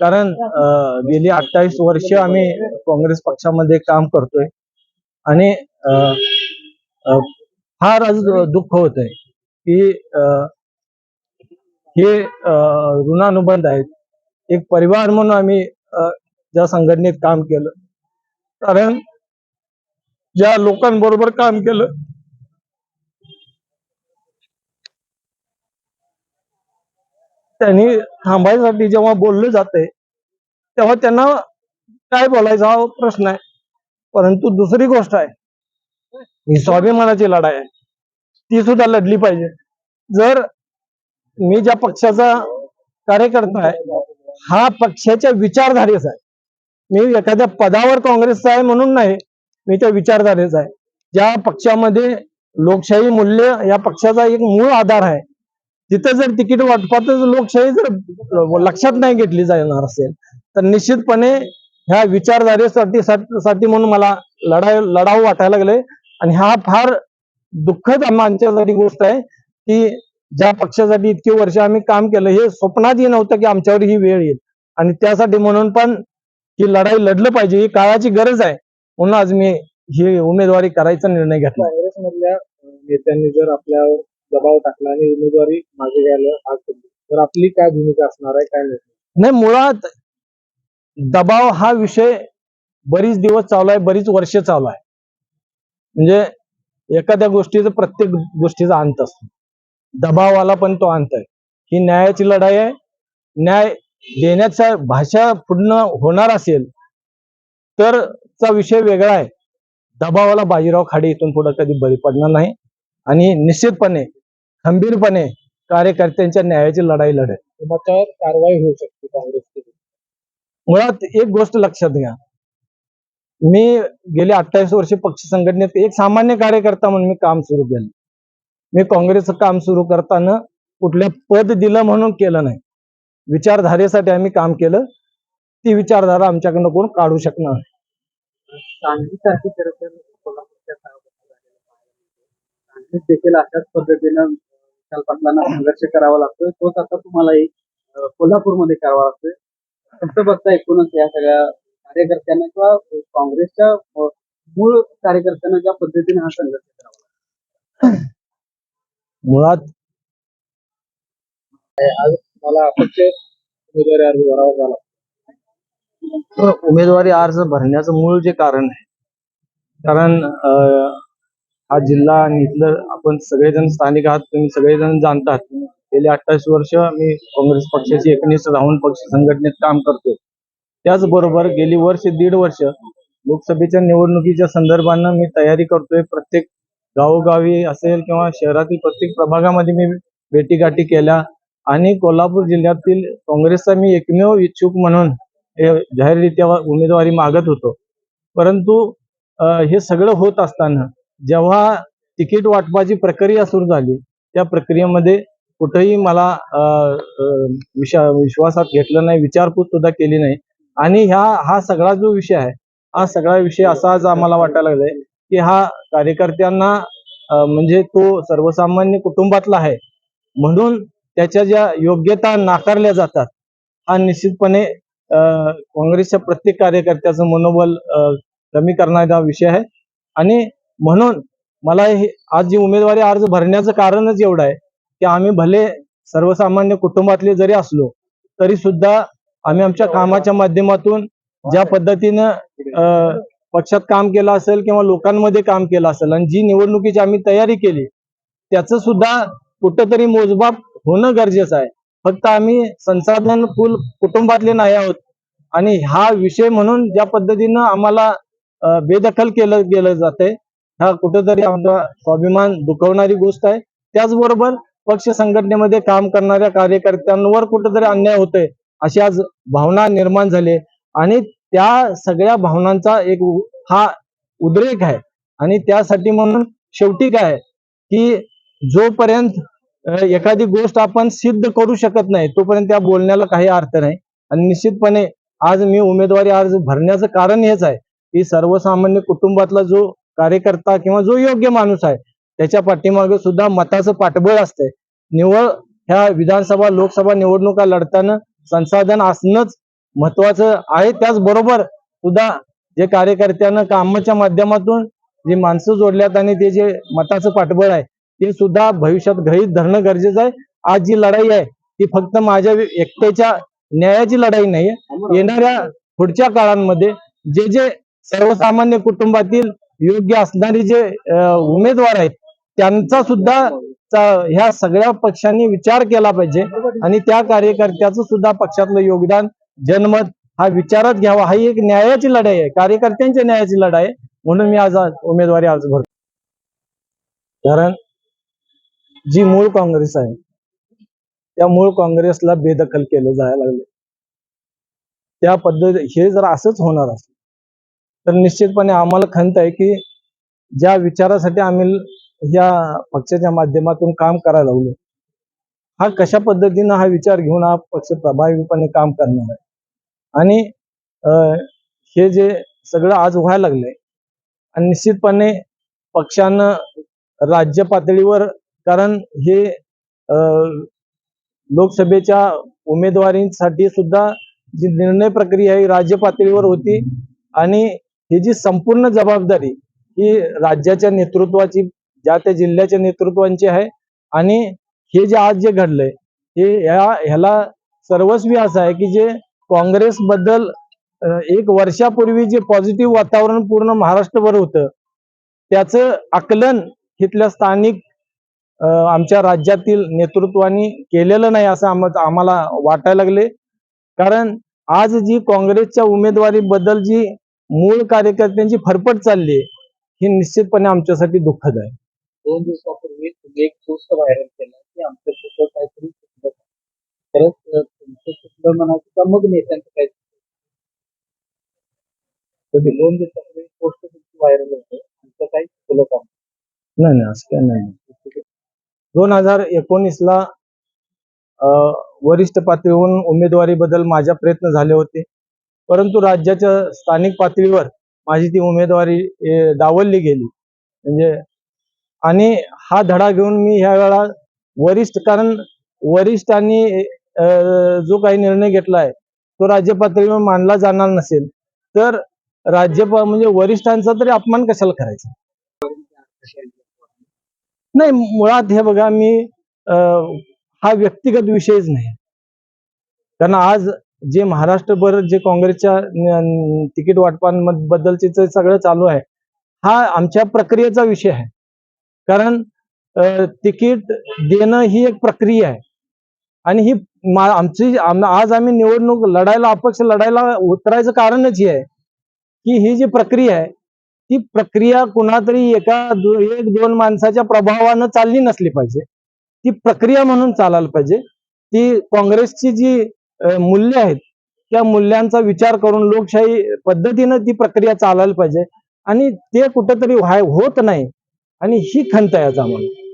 कारण अं, गेली अठ्ठावीस वर्ष आम्ही काँग्रेस पक्षामध्ये काम करतोय. आणि अं, फार आज दुःख होत आहे की अं, हे ऋणानुबंध आहेत. एक परिवार म्हणून आम्ही अं, ज्या संघटनेत काम केलं. कारण ज्या लोकांबरोबर काम केलं त्यांनी थांबायसाठी जेव्हा बोललं जाते तेव्हा त्यांना काय बोलायचा हा प्रश्न आहे. परंतु दुसरी गोष्ट आहे ही स्वाभिमानाची लढाई आहे. ती सुद्धा लढली पाहिजे. जर मी ज्या पक्षाचा कार्यकर्ता आहे हा पक्षाच्या विचारधारेचा आहे. मी एखाद्या पदावर काँग्रेसचा आहे म्हणून नाही मी त्या विचारधारेचा आहे. ज्या पक्षामध्ये लोकशाही मूल्य या पक्षाचा एक मूळ आधार आहे तिथं जर तिकीट वाटपातच लोकशाही जर लक्षात नाही घेतली जाणार असेल तर निश्चितपणे ह्या विचारधारेसाठी साठी म्हणून मला लढाई लढाऊ वाटायला लागले. आणि हा फार दुःखद आमच्यासाठी गोष्ट आहे की ज्या पक्षासाठी इतकी वर्ष आम्ही काम केलं हे स्वप्नातही नव्हतं की आमच्यावर ही वेळ येईल. आणि त्यासाठी म्हणून पण ही लढाई लढलं पाहिजे ही काळाची गरज आहे. म्हणून आज मी ही उमेदवारी करायचा निर्णय घेतला. काँग्रेसमधल्या नेत्यांनी जर आपल्यावर दबाव टाकला आणि उमेदवारी मागे घ्यायला भाग पडली तर आपली काय भूमिका असणार आहे काय नाही? मुळात दबाव हा विषय बरीच दिवस चालू आहे बरीच वर्ष चालू आहे. म्हणजे एखाद्या गोष्टीचं प्रत्येक गोष्टीचा अंत असतो. दबावाला पण तो अंत आहे. ही न्यायाची लढाई आहे. न्याय देण्याचा भाषा पूर्ण होणार असेल तर चा विषय वेगळा आहे. दबावाला बाजीराव खाडे इथून पुढे कधी बळी पडणार नाही. आणि निश्चितपणे खंबीरपणे कार्यकर्त्यांच्या न्यायाची लढाई लढेल. त्याच्यावर कारवाई होऊ शकते काँग्रेसची. मुळात एक गोष्ट लक्षात घ्या. मी गेले अठ्ठावीस वर्ष पक्ष संघटनेत एक सामान्य कार्यकर्ता म्हणून मी काम सुरू केलं. मी काँग्रेसचं काम सुरू करताना कुठल्या पद दिलं म्हणून केलं नाही. विचारधारेसाठी आम्ही काम केलं. ती विचारधारा आमच्याकडनं कोण काढू शकणार. सांगलीत देखील अशाच पद्धतीनं विशाल पाटलांना संघर्ष करावा लागतोय. तोच आता तुम्हालाही कोल्हापूरमध्ये करावा लागतोय. कसं बघता एकूणच या सगळ्या कार्यकर्त्यांना किंवा काँग्रेसच्या मूळ कार्यकर्त्यांना ज्या पद्धतीने हा संघर्ष करावा लागतो मुळात आज मला अपक्ष उमेदवारी अर्ज भरावा झाला उमेदवारी अर्ज भरण्याचं मूळ जे कारण आहे कारण अं, हा जिल्हा आणि इथलं आपण सगळेजण स्थानिक आहात तुम्ही सगळेजण जाणतात. गेली अठ्ठावीस वर्ष मी काँग्रेस पक्षाची एकनिष्ठ राहून पक्ष संघटनेत काम करतो त्याचबरोबर गेली वर्ष दीड वर्ष लोकसभेच्या निवडणुकीच्या संदर्भानं मी तयारी करतोय. प्रत्येक गावोगावी असेल किंवा शहरातील प्रत्येक प्रभागामध्ये मी भेटीगाठी केल्या आणि कोल्हापूर जिल्ह्यातील काँग्रेसचा मी एकमेव इच्छुक म्हणून जाहीररित्या उमेदवारी मागत होतो. परंतु हे सगळं होत असताना जेव्हा तिकीट वाटपाची प्रक्रिया सुरू झाली त्या प्रक्रियेमध्ये कुठेही मला विशा विश्वासात घेतलं नाही विचारपूस सुद्धा केली नाही. आणि ह्या हा सगळा जो विषय आहे हा सगळा विषय असा आज आम्हाला वाटायला लागलाय की हा कार्यकर्त्यांना म्हणजे तो सर्वसामान्य कुटुंबातला आहे. म्हणून त्याच्या ज्या योग्यता नाकारल्या जातात हा निश्चितपणे अं, काँग्रेसच्या प्रत्येक कार्यकर्त्याचं मनोबल अं, कमी करणारा विषय आहे. आणि म्हणून मला हे आज जी उमेदवारी अर्ज भरण्याचं कारणच एवढं आहे की आम्ही भले सर्वसामान्य कुटुंबातले जरी असलो तरी सुद्धा आम्ही आमच्या कामाच्या माध्यमातून ज्या पद्धतीनं अं, पक्षात काम केलं असेल किंवा लोकांमध्ये काम केलं असेल आणि जी निवडणुकीची आम्ही तयारी केली त्याचं सुद्धा कुठंतरी मोजमाप होणं गरजेचं आहे. फक्त आम्ही संसाधन फुल कुटुंबातले नाही आहोत आणि हा विषय म्हणून ज्या पद्धतीनं आम्हाला बेदखल केलं गेलं जाते हा कुठेतरी आमचा स्वाभिमान दुखवणारी गोष्ट आहे. त्याचबरोबर पक्ष संघटनेमध्ये काम करणाऱ्या कार्यकर्त्यांवर कुठेतरी अन्याय होतोय अशी आज भावना निर्माण झाली आणि त्या सगळ्या भावनांचा एक हा उद्रेक आहे. आणि त्यासाठी म्हणून शेवटी काय आहे की जोपर्यंत एखादी गोष्ट आपण सिद्ध करू शकत नाही तोपर्यंत त्या बोलण्याला काही अर्थ नाही. आणि निश्चितपणे आज मी उमेदवारी अर्ज भरण्याचं कारण हेच आहे की सर्वसामान्य कुटुंबातला जो कार्यकर्ता किंवा जो योग्य माणूस आहे त्याच्या पाठीमागे सुद्धा मताचं पाठबळ असतंय. निवळ ह्या विधानसभा लोकसभा निवडणुका लढताना संसाधन असणंच महत्वाचं आहे. त्याचबरोबर सुद्धा जे कार्यकर्त्यांना कामाच्या माध्यमातून जी माणसं जोडल्यात आणि ते जे मताचं पाठबळ आहे ते सुद्धा भविष्यात गृहीत धरणं गरजेचं आहे. आज जी लढाई आहे ती फक्त माझ्या एकट्याच्या न्यायाची लढाई नाही येणाऱ्या पुढच्या काळांमध्ये जे जे सर्वसामान्य कुटुंबातील योग्य असणारे जे उमेदवार आहेत त्यांचा सुद्धा ह्या सगळ्या पक्षांनी विचार केला पाहिजे. आणि त्या कार्यकर्त्याचं सुद्धा पक्षातलं योगदान जनमत हा विचारात घ्यावा. हा एक न्यायाची लढाई आहे. कार्यकर्त्यांच्या न्यायाची लढाई आहे. म्हणून मी आज उमेदवारी अर्ज भरतो. कारण जी मूळ काँग्रेस आहे त्या मूळ काँग्रेसला बेदखल केलं जायला लागले त्या पद्धती हे जर असंच होणार असत तर निश्चितपणे आम्हाला खंत आहे की ज्या विचारासाठी आम्ही या पक्षाच्या माध्यमातून काम करायला लागलो हा कशा पद्धतीनं हा विचार घेऊन हा पक्ष प्रभावीपणे काम करणार आहे? आणि अं, हे जे सगळं आज व्हायला लागलंय आणि निश्चितपणे पक्षानं राज्य पातळीवर कारण हे अं, लोकसभेच्या उमेदवारीसाठी सुद्धा जी निर्णय प्रक्रिया ही राज्य पातळीवर होती आणि ही जी संपूर्ण जबाबदारी ही राज्याच्या नेतृत्वाची ज्या त्या जिल्ह्याच्या नेतृत्वांची आहे आणि हे जे आज जे घडलंय हे ह्या ह्याला सर्वस्वी असं आहे की जे काँग्रेस बद्दल एक वर्षापूर्वी जे पॉझिटिव्ह वातावरण पूर्ण महाराष्ट्रभर होतं त्याचं आकलन इथल्या स्थानिक आमच्या राज्यातील नेतृत्वानी केलेलं नाही असं आम- आम्हाला वाटायला लागले. कारण आज जी काँग्रेसच्या उमेदवारी बद्दल जी मूळ कार्यकर्त्यांची फरफट चालली ही निश्चितपणे आमच्यासाठी दुःखद आहे. दोन दिवसापूर्वी तुम्ही एक पोस्ट व्हायरल केला की आमचं कुठं काहीतरी चुकलं? खरंच तुमचं चुकलं म्हणायचं का मग नेत्यांचं काय चुकलं? दोन दिवसापूर्वी पोस्ट तुमची व्हायरल होते. आमचं काही चुकलं का? नाही नाही असं काही नाही. दोन हजार एकोणीसला वरिष्ठ पातळीवरून उमेदवारी बद्दल माझ्या प्रयत्न झाले होते. परंतु राज्याच्या स्थानिक पातळीवर माझी ती उमेदवारी डावलली गेली. म्हणजे आणि हा धडा घेऊन मी ह्या वेळा वरिष्ठ कारण वरिष्ठांनी जो काही निर्णय घेतला आहे तो राज्य पातळीवर मानला जाणार नसेल तर राज्यपाल म्हणजे वरिष्ठांचा तरी अपमान कशाला करायचा? नाही मुळात हे बघा मी अं, हा व्यक्तिगत विषयच नाही. कारण आज जे महाराष्ट्रभर जे काँग्रेसच्या तिकीट वाटपांबद्दलचे सगळं चालू आहे हा आमच्या प्रक्रियेचा विषय आहे. कारण तिकीट देणं ही एक प्रक्रिया आहे. आणि ही आमची आज आम्ही निवडणूक लढायला अपक्ष लढायला उतरायचं कारणच हे आहे. की ही जी प्रक्रिया आहे ती प्रक्रिया कुणातरी एका दो- एक दोन माणसाच्या प्रभावानं चालली नसली पाहिजे. ती प्रक्रिया म्हणून चालायला पाहिजे. ती काँग्रेसची जी मूल्य आहेत. त्या मूल्यांचा विचार करून लोकशाही पद्धतीनं ती प्रक्रिया चालायला पाहिजे. आणि ते कुठंतरी व्हाय होत नाही. आणि ही खंत आहे आज आम्हाला.